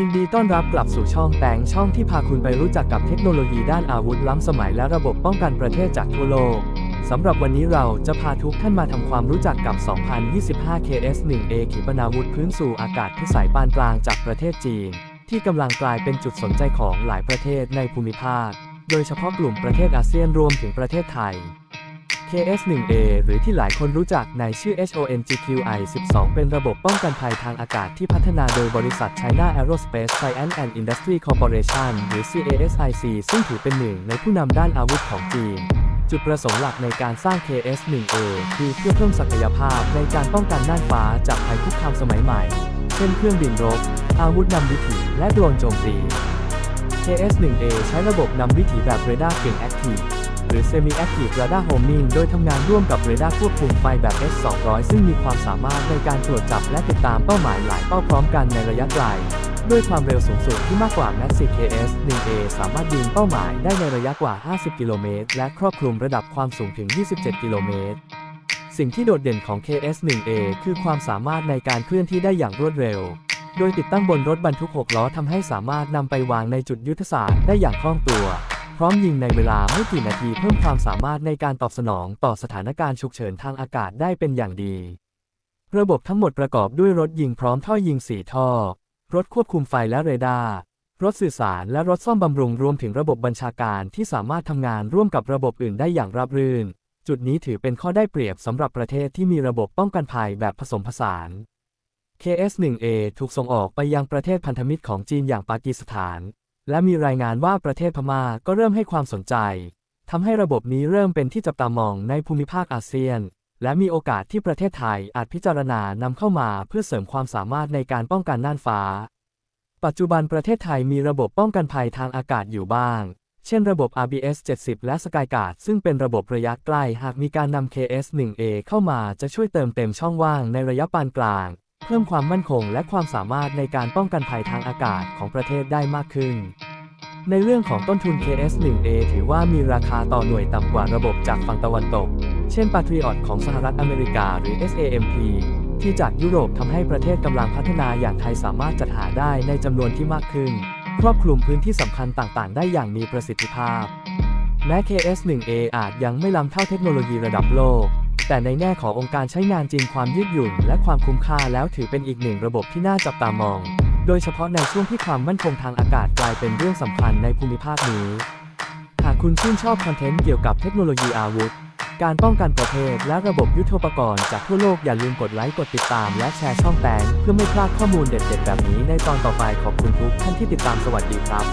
ยินดีต้อนรับกลับสู่ช่องแตงช่องที่พาคุณไปรู้จักกับเทคโนโลยีด้านอาวุธล้ำสมัยและระบบป้องกันประเทศจากทั่วโลกสำหรับวันนี้เราจะพาทุกท่านมาทำความรู้จักกับ 2025 KS-1A ขีปนาวุธพื้นสู่อากาศพิสัยปานกลางจากประเทศจีน ที่กำลังกลายเป็นจุดสนใจของหลายประเทศในภูมิภาค โดยเฉพาะกลุ่มประเทศอาเซียนรวมถึงประเทศไทย KS-1A หรือที่หลายคนรู้จักในชื่อ HONGQI-12 เป็นระบบป้องกันภัยทางอากาศที่พัฒนาโดยบริษัท China Aerospace Science and Industry Corporation หรือ CASIC ซึ่งถือเป็นหนึ่งในผู้นำด้านอาวุธของจีน จุดประสงค์หลักในการสร้าง KS-1A คือเพื่อเพิ่มศักยภาพในการป้องกันน่านฟ้าจากภัยคุกคามสมัยใหม่ เช่นเครื่องบินรบ อาวุธนำวิถีและโดรนโจมตี KS-1A ใช้ระบบนำวิถีแบบเรดาร์กึ่งแอคทีฟ รือ Semi Active Radar Homing โดยทำงานร่วมกับเรดาร์ควบคุมไฟแบบ S200 ซึ่งมีความสามารถในการตรวจจับและติดตามเป้าหมายหลายเป้าพร้อมกันในระยะไกล ด้วยความเร็วสูงสุดที่มากกว่า Maxic KS-1A สามารถยิงเป้าหมายได้ในระยะกว่า 50 กิโลเมตร และครอบคลุมระดับความสูงถึง 27 กิโลเมตรสิ่งที่โดดเด่นของ KS-1A คือความสามารถในการเคลื่อนที่ได้อย่างรวดเร็ว โดยติดตั้งบนรถบรรทุก 6 ล้อทำให้สามารถนำไปวางในจุดยุทธศาสตร์ได้อย่างคล่องตัว พร้อมยิงในเวลาไม่กี่นาทีเพิ่มความสามารถในการตอบสนองต่อสถานการณ์ฉุกเฉินทางอากาศได้เป็นอย่างดี ระบบทั้งหมดประกอบด้วยรถยิงพร้อมท่อยิง4ท่อ รถควบคุมไฟและเรดาร์รถสื่อสารและรถซ่อมบำรุงรวมถึงระบบบัญชาการที่สามารถทำงานร่วมกับระบบอื่นได้อย่างราบรื่น จุดนี้ถือเป็นข้อได้เปรียบสำหรับประเทศที่มีระบบป้องกันภัยแบบผสมผสาน KS-1A ถูกส่งออกไปยังประเทศพันธมิตรของจีนอย่างปากีสถาน และมีรายงานว่าประเทศพม่าก็เริ่มให้ความสนใจทำให้ระบบนี้เริ่มเป็นที่จับตามองในภูมิภาคอาเซียน และมีโอกาสที่ประเทศไทยอาจพิจารณานำเข้ามาเพื่อเสริมความสามารถในการป้องกันน่านฟ้า ปัจจุบันประเทศไทยมีระบบป้องกันภัยทางอากาศอยู่บ้าง เช่นระบบ RBS 70 และ Skyguard ซึ่งเป็นระบบระยะใกล้หากมีการนำ KS-1A เข้ามาจะช่วยเติมเต็มช่องว่างในระยะปานกลาง เพิ่มความมั่นคงและความสามารถในการป้องกันภัยทางอากาศของประเทศได้มากขึ้น ในเรื่องของต้นทุน KS-1A ถือว่ามีราคาต่อหน่วยต่ำกว่าระบบจากฝั่งตะวันตก เช่น Patriot ของสหรัฐอเมริกาหรือ SAMP ที่จากยุโรปทำให้ประเทศกำลังพัฒนาอย่างไทยสามารถจัดหาได้ในจำนวนที่มากขึ้น ครอบคลุมพื้นที่สำคัญต่างๆ ได้อย่างมีประสิทธิภาพ แม้ KS-1A อาจยังไม่ล้ำเท่าเทคโนโลยีระดับโลก แต่ในแง่ขององค์การใช้งานจริงความยืดหยุ่น และความคุ้มค่าแล้วถือเป็นอีกหนึ่งระบบที่น่าจับตามอง โดยเฉพาะในช่วงที่ความมั่นคงทางอากาศกลายเป็นเรื่องสำคัญในภูมิภาคนี้ หากคุณชื่นชอบคอนเทนต์เกี่ยวกับเทคโนโลยีอาวุธ การป้องกันประเทศและระบบยุทโธปกรณ์จากทั่วโลกอย่าลืมกดไลค์กดติดตาม และแชร์ช่องแตงเพื่อไม่พลาดข้อมูลเด็ดๆ แบบนี้ในตอนต่อไปขอบคุณทุกท่านที่ติดตามสวัสดีครับ